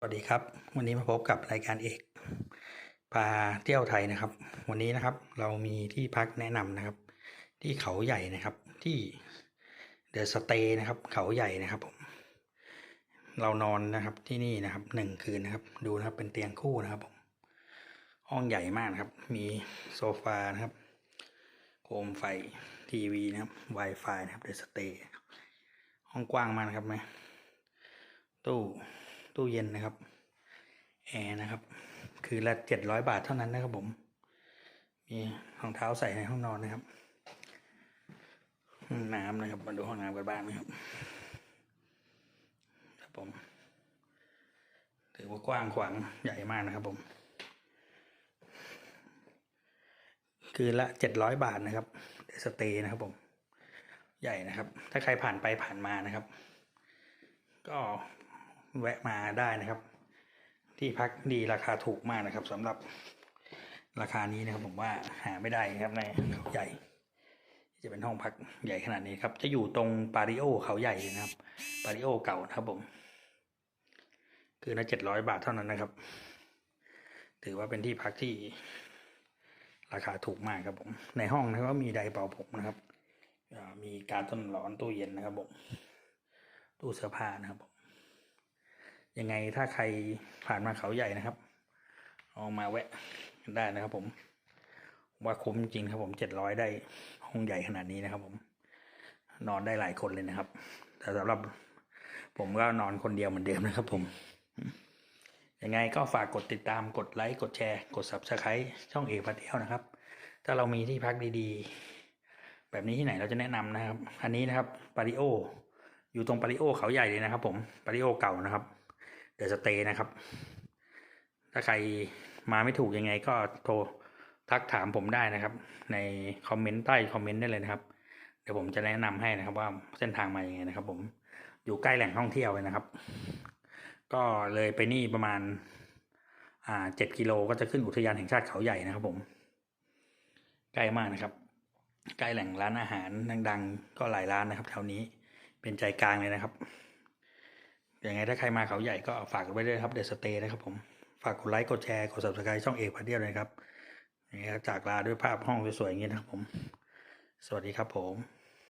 สวัสดีครับ วันนี้มาพบกับรายการเอกพาเที่ยวไทยนะครับ วันนี้นะครับเรามีที่พักแนะนำนะครับ ที่เขาใหญ่นะครับที่เดอะสเตย์นะครับ เขาใหญ่นะครับผมเรานอนนะครับที่นี่นะครับหนึ่งคืนนะครับ ดูนะครับเป็นเตียงคู่นะครับผมห้องใหญ่มากนะครับ มีโซฟานะครับ โคมไฟทีวีนะครับ Wi-Fi นะครับเดอะสเตย์ห้องกว้างมากนะครับไหมตู้ ตู้เย็นนะครับแอร์นะครับ คือละเจ็ดร้อยบาทเท่านั้นนะครับผม มีรองเท้าใส่ในห้องนอนนะครับห้องน้ำนะครับ มาดูห้องน้ำกันบ้างนะครับครับผม ถือว่ากว้างขวางใหญ่มากนะครับผม คือละเจ็ดร้อยบาทนะครับเดสเตย์นะครับผม ใหญ่นะครับ ถ้าใครผ่านไปผ่านมานะครับ ก็ แวะมาได้นะครับ ที่พักดีราคาถูกมากนะครับสำหรับราคานี้นะครับ ผมว่าหาไม่ได้นะครับในเขาใหญ่ จะเป็นห้องพักใหญ่ขนาดนี้ครับ จะอยู่ตรงปาริโอเขาใหญ่นะครับ ปาริโอเก่านะครับผม คือละเจ็ดร้อยบาทเท่านั้นนะครับ ถือว่าเป็นที่พักที่ราคาถูกมากครับผม ในห้องนะครับก็มีไดเป่าผมนะครับมีการต้นร้อนตู้เย็นนะครับผมตู้เสื้อผ้านะครับผม ยังไงถ้าใครผ่านมาเขาใหญ่นะครับเอามาแวะกันได้นะครับ ผม ว่าคุ้มจริงครับผมเจ็ดร้อยได้ห้องใหญ่ขนาดนี้นะครับ ผม นอนได้หลายคนเลยนะครับ แต่สำหรับผมก็นอนคนเดียวเหมือนเดิมนะครับ ผมยังไงก็ฝากกดติดตามกดไลค์กดแชร์ กด subscribe ช่องเอกพัทเที่ยวนะครับ ถ้าเรามีที่พักดีๆ แบบนี้ที่ไหนเราจะแนะนำนะครับ อันนี้นะครับปาริโอ อยู่ตรงปาริโอเขาใหญ่เลยนะครับ ผมปาริโอเก่านะครับ เดอะสเตย์นะครับ ถ้าใครมาไม่ถูกยังไงก็โทรทักถามผมได้นะครับ ในคอมเมนต์ใต้คอมเมนต์ได้เลยนะครับ เดี๋ยวผมจะแนะนำให้นะครับว่าเส้นทางมาอย่างไงนะครับ ผมอยู่ใกล้แหล่งท่องเที่ยวเลยนะครับ ก็เลยไปนี่ประมาณอ่าเจ็ดกิโลก็จะขึ้นอุทยานแห่งชาติเขาใหญ่นะครับ ผม ใกล้มากนะครับ ใกล้แหล่งร้านอาหารดังๆ ก็หลายร้านนะครับแถวนี้เป็นใจกลางเลยนะครับ ยังไงถ้าใครมาเขาใหญ่ก็ฝากไว้ด้วยครับเดอะสเตย์นะครับผม ฝากกดไลค์กดแชร์กดสับสกายช่องเอกพาเดียวเลยครับอย่างเงี้ยจากลาด้วยภาพห้องสวยๆอย่างนี้นะครับผม สวัสดีครับผม